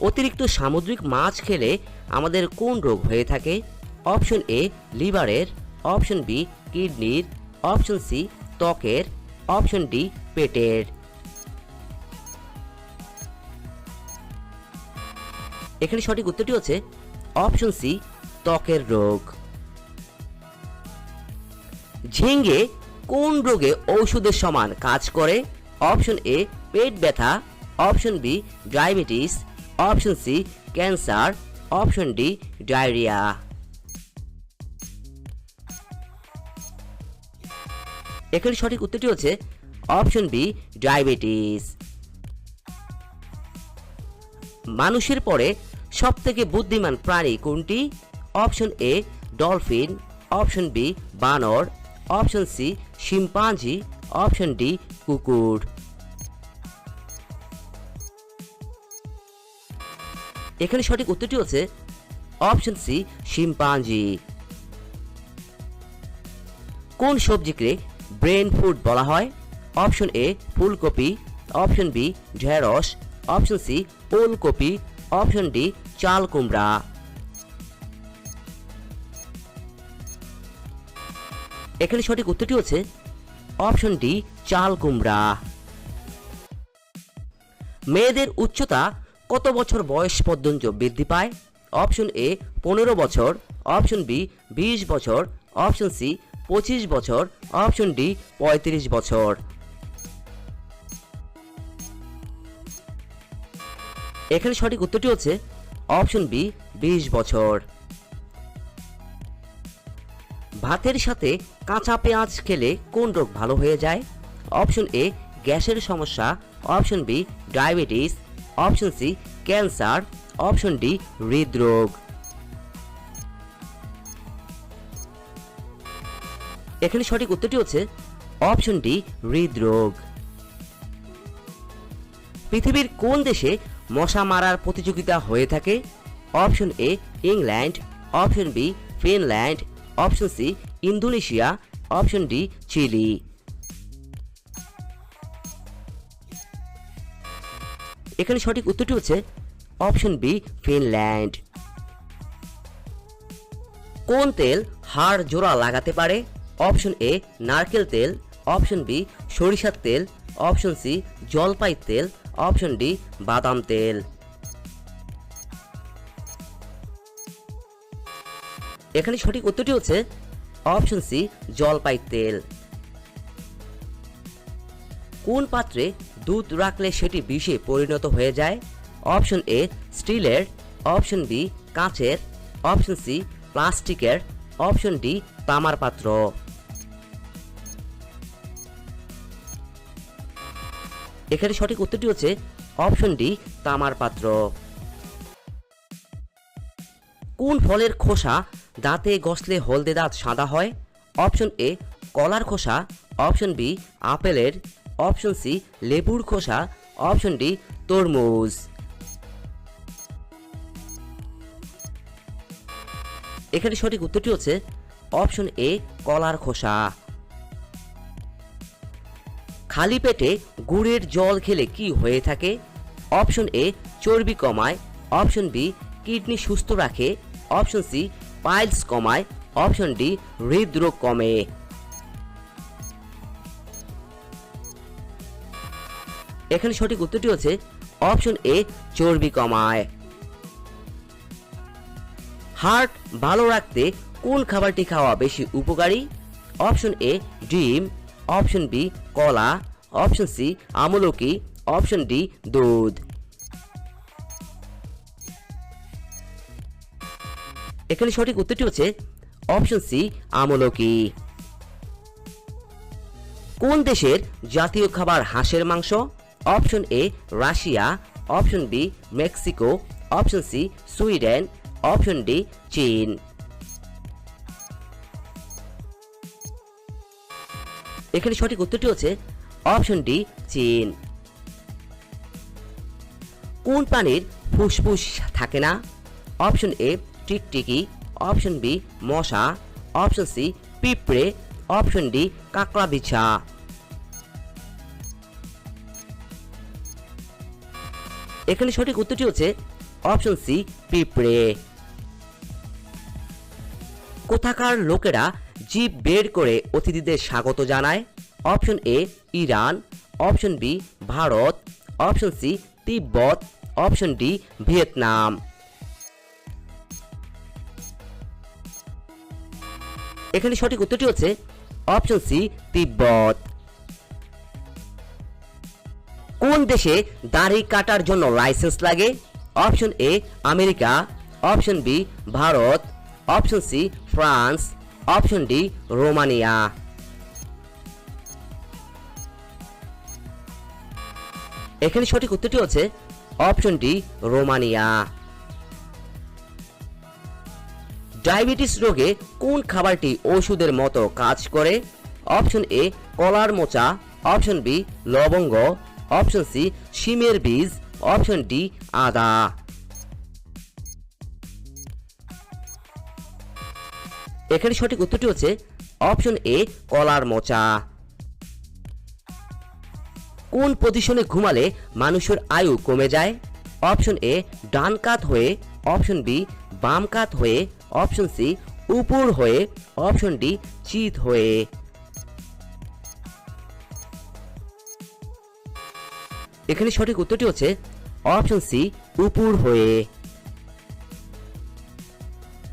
অতিরিক্ত সামুদ্রিক মাছ খেলে আমাদের কোন রোগ হয়ে থাকে? অপশন এ লিভারের। অপশন বি কিডনির। অপশন সি ত্বকের। অপশন ডি পেটের। এখানে সঠিক উত্তরটি হচ্ছে অপশন সি ত্বকের রোগ। ঝিঙ্গে কোন রোগে ঔষধের সমান কাজ করে? অপশন এ পেট ব্যথা। Option B diabetes option C cancer option D diarrhoea এখানে সঠিক উত্তরটি হচ্ছে অপশন বি ডায়াবেটিস মানুষের পরে সবথেকে বুদ্ধিমান প্রাণী কোনটি? Option A dolphin option B বানর. Option C chimpanzee. Option D কুকুর। এখানে সঠিক উত্তরটি হচ্ছে অপশন সি, শিম্পাঞ্জি। কোন সবজিকে ব্রেন ফুড বলা হয়? অপশন এ, ফুলকপি। অপশন বি, ঢেঁড়স। অপশন সি, ওলকপি। অপশন ডি, চাল কুমড়া। এখানে সঠিক উত্তরটি হচ্ছে অপশন ডি, চাল কুমড়া। মেয়েদের উচ্চতা কত বছর বয়স পর্যন্ত বৃদ্ধি পায়? অপশন এ পনেরো বছর। অপশন বি বিশ বছর। অপশন সি পঁচিশ বছর। অপশন ডি পঁয়ত্রিশ বছর। এখানে সঠিক উত্তরটি হচ্ছে অপশন বি বিশ বছর। ভাতের সাথে কাঁচা পেঁয়াজ খেলে কোন রোগ ভালো হয়ে যায়? অপশন এ গ্যাসের সমস্যা। Option B diabetes. Option C, cancer, option D, হৃদরোগ। এখানে সঠিক উত্তরটি হচ্ছে অপশন ডি, হৃদরোগ। পৃথিবীর কোন দেশে মশা মারার প্রতিযোগিতা হয়ে থাকে? Option A, England, option B, Finland, option C, Indonesia, option D, Chile. এখানে সঠিক উত্তরটি হচ্ছে অপশন বি, ফিনল্যান্ড। কোন তেল হাড় জোড়া লাগাতে পারে? অপশন এ, নারকেল তেল। অপশন বি, সরিষার তেল। অপশন সি, জলপাই তেল। অপশন ডি, বাদাম তেল। এখানে সঠিক উত্তরটি হচ্ছে অপশন সি, জলপাই তেল। কোন পাত্রে দুধ রাখলে সেটি বিষে পরিণত হয়ে যায়। অপশন এ, স্টিলের। অপশন বি, কাঁচের। অপশন সি, প্লাস্টিকের। অপশন ডি, তামার পাত্র। এখানে সঠিক উত্তরটি হচ্ছে অপশন ডি, তামার পাত্র। কোন ফলের খোসা দাঁতে গসলে হলদে দাঁত সাদা হয়? অপশন এ, কলার খোসা। অপশন বি, আপেলের। অপশন সি, লেবুর খোসা, অপশন ডি, তরমুজ। এখানে সঠিক উত্তরটি হচ্ছে অপশন এ, কলার খোসা। খালি পেটে গুড়ের জল খেলে কি হয়ে থাকে? অপশন এ, চর্বি কমায়। অপশন বি, কিডনি সুস্থ রাখে। অপশন সি, পাইলস কমায়। অপশন ডি, হৃদরোগ কমে। এখানে সঠিক উত্তরটি হচ্ছে অপশন এ, চর্বি কমায়। হার্ট ভালো রাখতে কোন খাবারটি খাওয়া বেশি উপকারী? অপশন এ, ডিম। অপশন বি, কলা। অপশন সি, আমলকি। অপশন ডি, দুধ। এখানে সঠিক উত্তরটি হচ্ছে অপশন সি, আমলকি। কোন দেশের জাতীয় খাবার হাঁসের মাংস? Option A Russia, option B Mexico, option C Sweden, option D চীন। এখানে সঠিক উত্তরটি হচ্ছে অপশন ডি চীন। কোন প্রাণীর ফুসফুস থাকে না? অপশন এ টিকটিকি, অপশন বি মশা, অপশন সি পিঁপড়ে, অপশন ডি কাঁকড়া বিছা এখানে সঠিক উত্তরটি হচ্ছে অপশন সি, পিঁপড়ে। কোথাকার লোকেরা জিপ বের করে অতিথিদের স্বাগত জানায়? Option A, Iran. Option B, Bharat. Option C, Tibet. Option D, Vietnam. এখানে সঠিক উত্তরটি হচ্ছে অপশন সি, তিব্বত। কোন দেশে দাড়ি কাটার জন্য লাইসেন্স লাগে? Option A America. Option B Bharat. Option C France. Option D Romania. এখানে সঠিক উত্তরটি হচ্ছে অপশন ডি রোমানিয়া। ডায়াবেটিস রোগে কোন খাবারটি ওষুধের মতো কাজ করে? অপশন এ কলার মোচা। অপশন বি লবঙ্গ। অপশন সি শিমের বীজ অপশন ডি আদা এখানে সঠিক উত্তরটি হচ্ছে অপশন এ কলার মোচা। কোন পজিশনে ঘুমালে মানুষের আয়ু কমে যায়? অপশন এ ডান কাত হয়ে। অপশন বি বাম কাত হয়ে। অপশন সি উপর হয়ে। অপশন ডি চিত হয়ে। এখানে সঠিক উত্তরটি হচ্ছে অপশন সি, উপর হয়ে।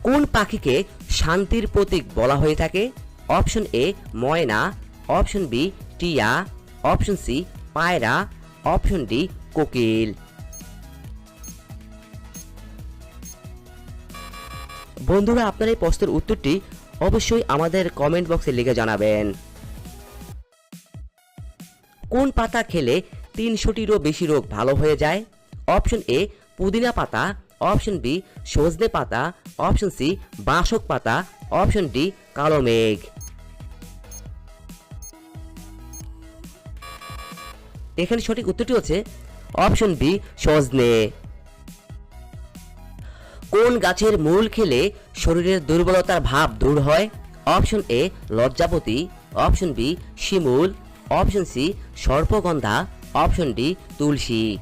কোন পাখিকে শান্তির প্রতীক বলা হয়ে থাকে? অপশন এ, ময়না, অপশন বি, টিয়া, অপশন সি, পায়রা, অপশন ডি, কোকিল। বন্ধুরা, আপনার এই প্রশ্নের উত্তরটি অবশ্যই আমাদের কমেন্ট বক্সে লিখে জানাবেন। কোন পাতা খেলে তিনশোটিরও বেশি রোগ ভালো হয়ে যায়। অপশন এ, পুদিনা পাতা। অপশন বি, সজনে পাতা। অপশন সি, বাঁশক পাতা। অপশন ডি, কালো মেঘ। এখানে সঠিক উত্তরটি হচ্ছে অপশন বি, সজনে। কোন গাছের মূল খেলে শরীরের দুর্বলতার ভাব দূর হয়? অপশন এ, লজ্জাপতি। অপশন বি, শিমুল। অপশন সি, সর্পগন্ধা। অপশন ডি তুলসী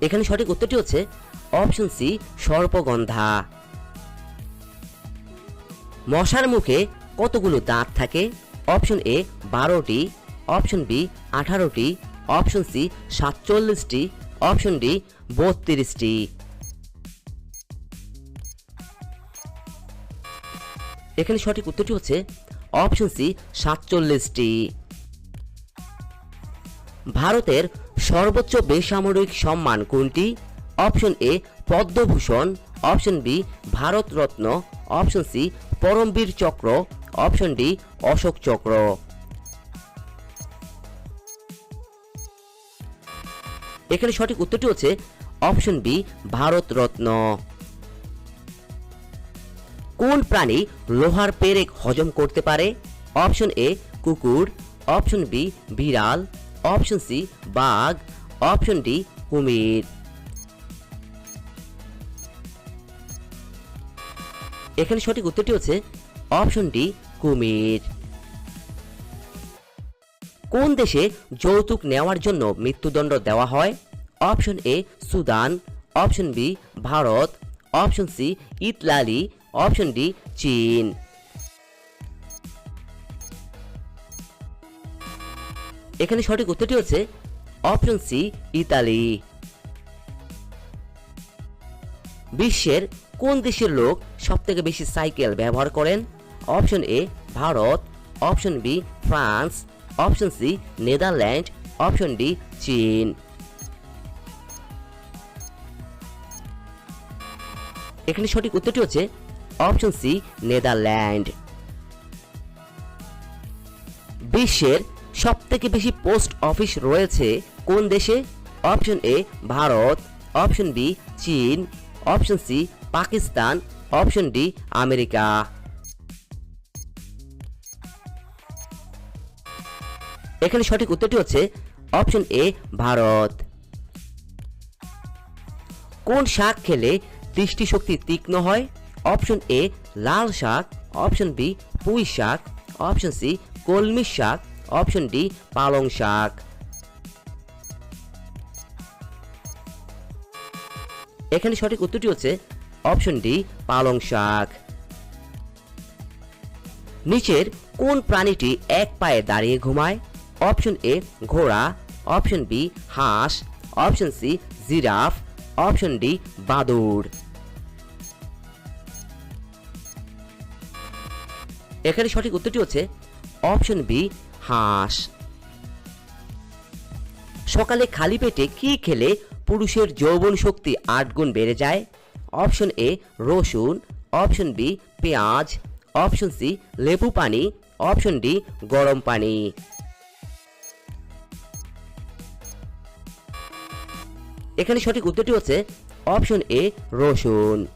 এখানে সঠিক উত্তরটি হচ্ছে অপশন সি সর্পগন্ধা। মশার মুখে কতগুলো দাঁত থাকে? অপশন এ বারোটি। অপশন বি আঠারোটি। অপশন সি সাতচল্লিশটি। অপশন ডি বত্রিশটি। এখানে সঠিক উত্তরটি হচ্ছে অপশন সি সাতচল্লিশটি। ভারতের সর্বোচ্চ বেসামরিক সম্মান কোনটি? Option A Padma Bhushan. Option B Bharat Ratna option C Param Vir Chakra. Option D Ashok চক্র। এখানে সঠিক উত্তরটি হচ্ছে অপশন বি ভারত রত্ন কোন প্রাণী লোহার পেরেক হজম করতে পারে? অপশন এ কুকুর। অপশন বি বিড়াল। অপশন সি বাঘ। অপশন ডি কুমির। এখানে সঠিক উত্তরটি হচ্ছে অপশন ডি কুমির। কোন দেশে যৌতুক নেওয়ার জন্য মৃত্যুদণ্ড দেওয়া হয়? Option A Sudan. Option B Bharat. Option C Italy. Option D চীন এখানে সঠিক উত্তরটি হচ্ছে অপশন সি ইতালি বিশ্বের কোন দেশের লোক সবথেকে বেশি সাইকেল ব্যবহার করেন? Option A Bharat. Option B France option C Netherland option D চীন এখানে সঠিক উত্তরটি হচ্ছে অপশন সি, নেদারল্যান্ড। বিশ্বের সবথেকে বেশি পোস্ট অফিস রয়েছে কোন দেশে? Option A, Bharat. Option B, চীন। Option C, Pakistan. Option D, America. এখানে সঠিক উত্তরটি হচ্ছে অপশন এ, ভারত। কোন শাক খেলে দৃষ্টিশক্তি তীক্ষ্ণ হয়? অপশন এ লাল শাক, অপশন বি পুঁই শাক, অপশন সি কলমি শাক, অপশন ডি পালং শাক। এখানে সঠিক উত্তরটি হচ্ছে অপশন ডি পালং শাক। নিচের কোন প্রাণীটি এক পায়ে দাঁড়িয়ে ঘুমায়? অপশন এ ঘোড়া, অপশন বি হাঁস, option C giraffe, option D বাদুড়। এখানে সঠিক উত্তরটি হচ্ছে অপশন বি, হাঁস। সকালে খালি পেটে কি খেলে পুরুষের যৌবন শক্তি আট গুণ বেড়ে যায়? অপশন এ, রসুন। অপশন বি, পেঁয়াজ। অপশন সি, লেবু পানি। অপশন ডি, গরম পানি। এখানে সঠিক উত্তরটি হচ্ছে অপশন এ, রসুন।